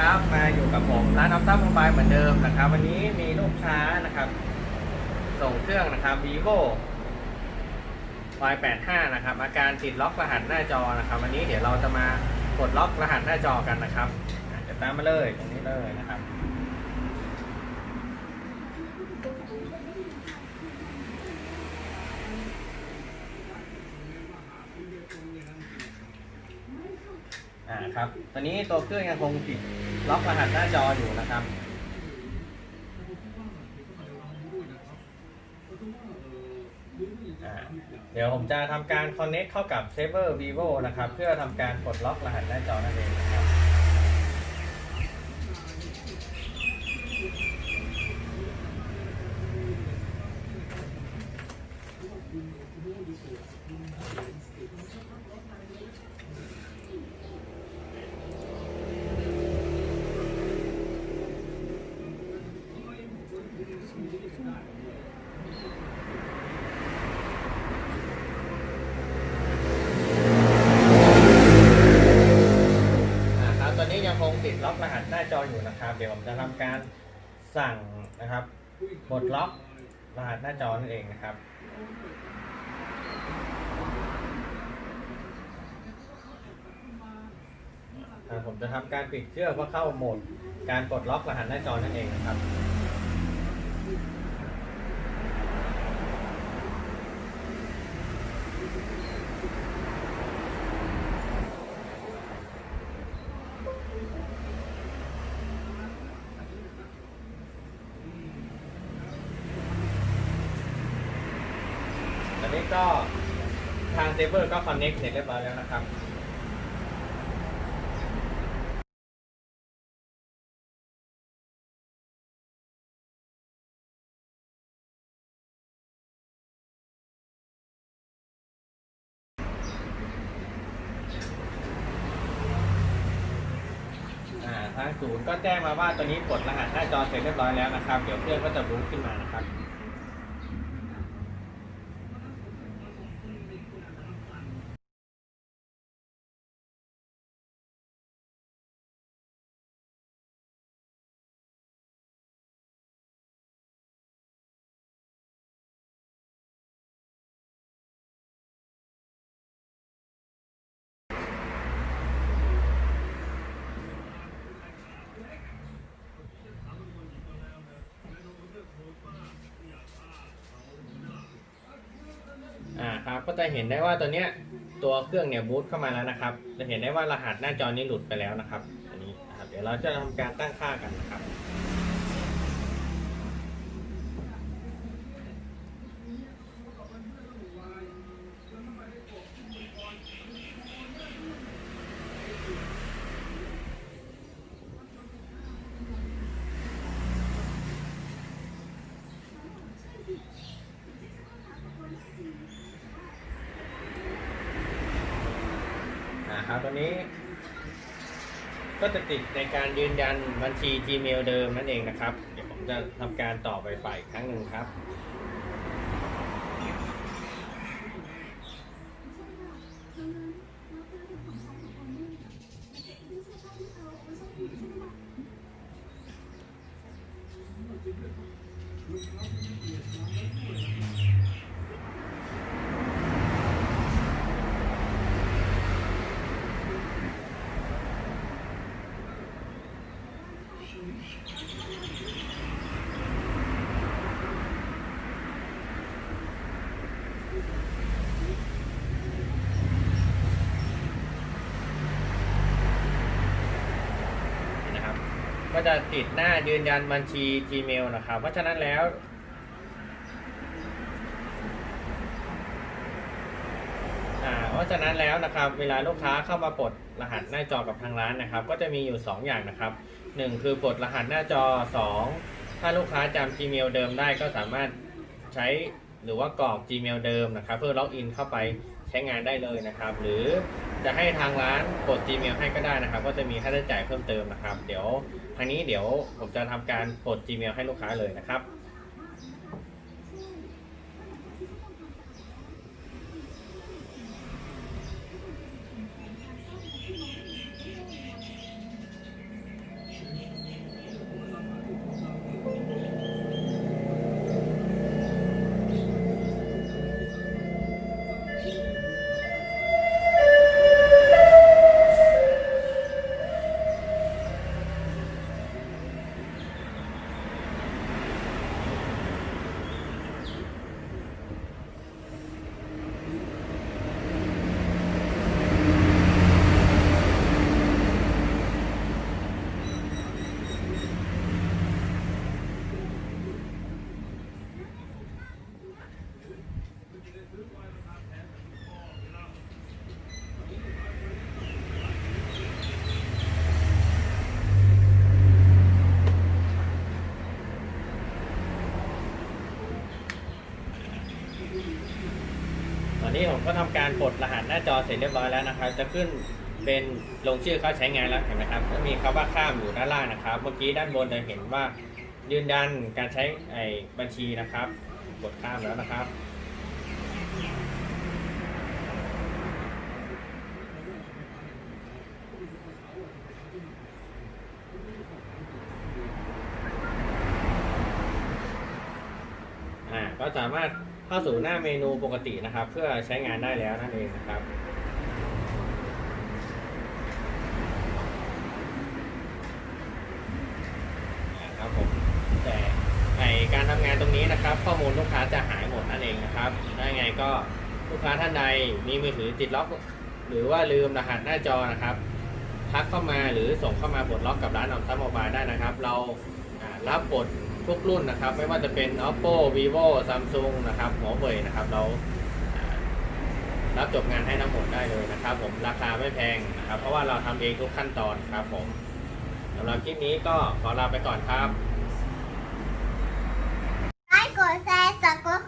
ครับ มาอยู่กับผมร้านอัพซับโมบายเหมือนเดิมนะครับ วันนี้มีลูกค้านะครับ ส่งเครื่องนะครับ vivo Y85 นะครับ อาการติดล็อกรหัสหน้าจอนะครับ วันนี้เดี๋ยวเราจะมากดล็อกรหัสหน้าจอกันนะครับอะเดี๋ยวตามมาเลยตรงนี้เลยนะครับอ่าครับ ตอนนี้ตัวเครื่องยังคงติด ล็อกรหัสหน้าจออยู่นะครับเดี๋ยวผมจะทำการ connect เข้ากับ Saver Vivo นะครับ เพื่อทำการปลดล็อกรหัสหน้าจอนั่นเองนะครับ อ่าครับตอนนี้ยังคง ติดล็อกรหัสหน้าจออยู่นะครับ เดี๋ยวผมจะทำการสั่งนะครับปลดล็อกรหัสหน้าจอนั่นเองนะครับผมจะทำการปิดเครื่องเพื่อเข้าโหมด การปลดล็อกรหัสหน้าจอนั่นเองนะครับ ก็ทางเซเวอร์ก็คอนเน็กเสร็จเรียบร้อยแล้วนะครับทางศูนย์ก็แจ้งมาว่าตัวนี้กดรหัสหน้าจอเสร็จเรียบร้อยแล้วนะครับ เดี๋ยวเครื่องก็จะบูตขึ้นมานะครับ ก็จะเห็นได้ว่าตัวเนี้ยตัวเครื่องเนี่ยบูตเข้ามาแล้วนะครับ จะเห็นได้ว่ารหัสหน้าจอนี้หลุดไปแล้วนะครับอันนี้นะครับ เดี๋ยวเราจะทำการตั้งค่ากันนะครับ ครับตอนนี้ ก็จะติดในการยืนยันบัญชี Gmail เดิมนั่นเองนะครับ เดี๋ยวผมจะทำการต่อไปฝ่ายอีกครั้งหนึ่งครับ ก็จะติดหน้ายืนยันบัญชี Gmail นะครับ เพราะฉะนั้นแล้ว เพราะฉะนั้นแล้วนะครับ เวลาลูกค้าเข้ามาปลดรหัสหน้าจอกับทางร้านนะครับ ก็จะมีอยู่ 2 อย่างนะครับหนึ่งคือปลดรหัสหน้าจอ 2 ถ้าลูกค้าจำ Gmail เดิมได้ก็สามารถใช้หรือว่ากรอก Gmail เดิมนะครับ เพื่อล็อกอินเข้าไปใช้งานได้เลยนะครับ หรือจะให้ทางร้านกด Gmail ให้ก็ได้นะครับ ก็จะมีค่าใช้จ่ายเพิ่มเติมนะครับ เดี๋ยวางนี้เดี๋ยวผมจะทำการกด Gmail ให้ลูกค้าเลยนะครับ กดรหัสหน้าจอเสร็จเรียบร้อยแล้วนะครับ จะขึ้นเป็นลงชื่อเข้าใช้งานแล้วเห็นไหมครับก็มีคำว่าข้ามอยู่ด้านล่างนะครับ เมื่อกี้ด้านบนจะเห็นว่ายืนยันการใช้ไอ้บัญชีนะครับ กดข้ามแล้วนะครับก็สามารถ เข้าสู่หน้าเมนูปกตินะครับ เพื่อใช้งานได้แล้วนั่นเองนะครับนะครับผมแต่ไอการทำงานตรงนี้นะครับ ข้อมูลลูกค้าจะหายหมดนั่นเองนะครับถ้าไงก็ลูกค้าท่านใดมีมือถือติดล็อก หรือว่าลืมรหัสหน้าจอนะครับทักเข้ามาหรือส่งเข้ามาปลดล็อกกับร้านออมทรัพย์โมบายได้นะครับ เรารับปลด ทุกรุ่นนะครับ ไม่ว่าจะเป็น oppo vivo samsung นะครับหัวเว่ยนะครับ เรารับจบงานให้ทั้งหมดได้เลยนะครับ ผมราคาไม่แพงนะครับ เพราะว่าเราทำเองทุกขั้นตอนครับ ผมสำหรับคลิปนี้ก็ขอลาไปก่อนครับไลค์กดแชร์สับกด